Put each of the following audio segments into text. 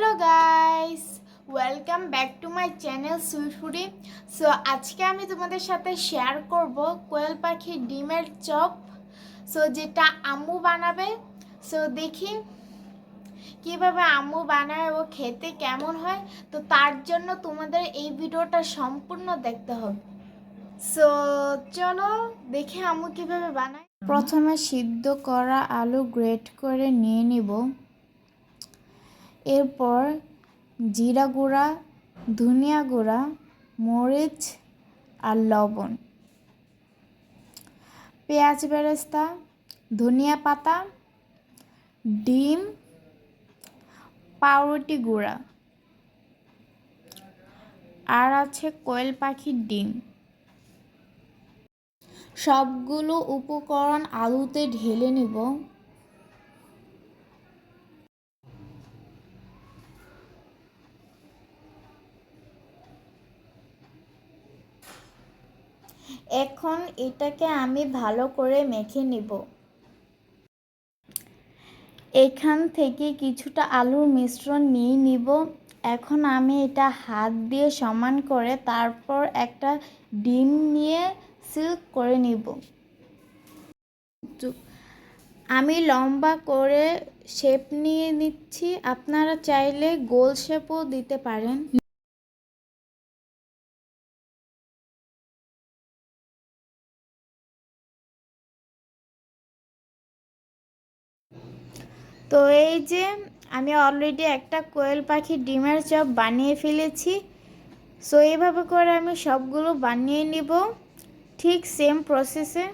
Hello guys, welcome back to my channel sweet foodie. So, আজকে আমি তোমাদের সাথে শেয়ার করব কোয়েল পাখির ডিমের চপ। সো, যেটা আম্মু বানাবে। সো, দেখি কীভাবে আম্মু বানায় ও খেতে কেমন হয়। তো, তার জন্য তোমাদের এই ভিডিওটা সম্পূর্ণ দেখতে হবে। সো, চলো দেখি আম্মু কীভাবে বানায়। প্রথমে সিদ্ধ করা আলু গ্রেট করে নিয়ে নিব। এরপর জিরা গুঁড়া, ধনিয়া গুঁড়া, মরিচ আর লবণ। পেঁয়াজ বেরেস্তা, ধনিয়া পাতা, ডিম, পাউরুটি গুঁড়া আর আছে কোয়েল পাখির ডিম। সবগুলো উপকরণ আলুতে ঢেলে নিব। এখন এটাকে আমি ভালো করে মেখে নিব। এখান থেকে কিছুটা আলুর মিশ্রণ নিয়ে নিব। এখন আমি এটা হাত দিয়ে সমান করে তারপর একটা ডিম নিয়ে সিল্ক করে নিব। আমি লম্বা করে শেপ নিয়ে নিচ্ছি। আপনারা চাইলে গোল শেপও দিতে পারেন। তো এই যে আমি অলরেডি একটা কোয়েল পাখি ডিমের চপ বানিয়ে ফেলেছি। সো এইভাবে করে আমি সবগুলো বানিয়ে নিব। ঠিক সেম প্রসেসে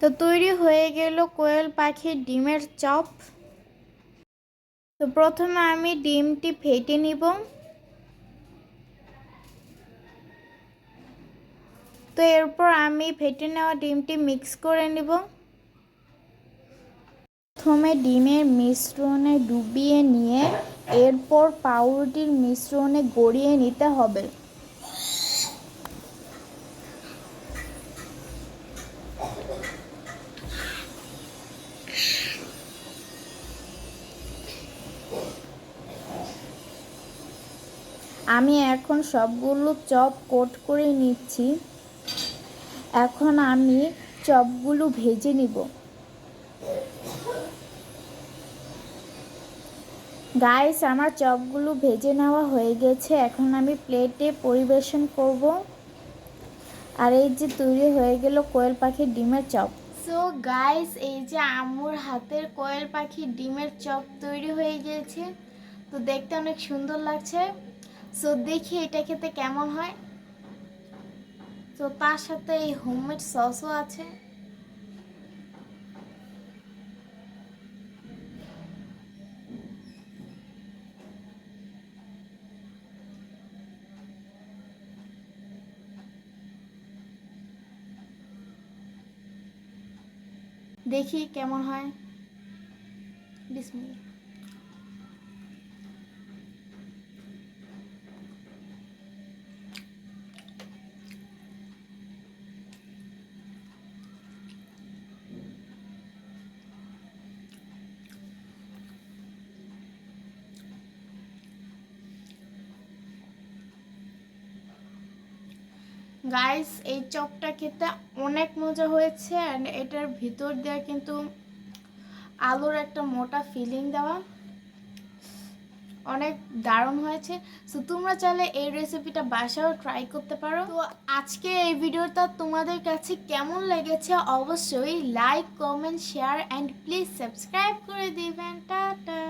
তো তৈরি হয়ে গেল কোয়েল পাখির ডিমের চপ। তো প্রথমে আমি ডিমটি ফেটে নিব। তো এরপর আমি ফেটে নেওয়া ডিমটি মিক্স করে নিব। প্রথমে ডিমের মিশ্রণে ডুবিয়ে নিয়ে এরপর পাউরুটির মিশ্রণে গড়িয়ে নিতে হবে। আমি এখন সবগুলো চপ কোট করে নিচ্ছি। এখন আমি চপগুলো ভেজে নিব। গাইস আমার চপগুলো ভেজে নেওয়া হয়ে গেছে। এখন আমি প্লেটে পরিবেশন করব। আর এই যে তৈরি হয়ে গেল কোয়েল পাখির ডিমের চপ। সো গাইস এই যে আম্মুর হাতের কোয়েল পাখির ডিমের চপ তৈরি হয়ে গিয়েছে তো দেখতে অনেক সুন্দর লাগছে। সো দেখি এটা খেতে কেমন হয়। তো তার সাথে এই হোমমেড সসও আছে। দেখি কেমন হয়। বিসমিল্লাহ গাইস এই চপটা খেতে অনেক মজা হয়েছে অ্যান্ড এটার ভিতর দেওয়া কিন্তু আলুর একটা মোটা ফিলিং দেওয়া। অনেক দারুণ হয়েছে। সো তোমরা চাইলে এই রেসিপিটা বাসাও ট্রাই করতে পারো। তো আজকে এই ভিডিওটা তোমাদের কাছে কেমন লেগেছে অবশ্যই like comment share and please subscribe করে দিবেন। টাটা!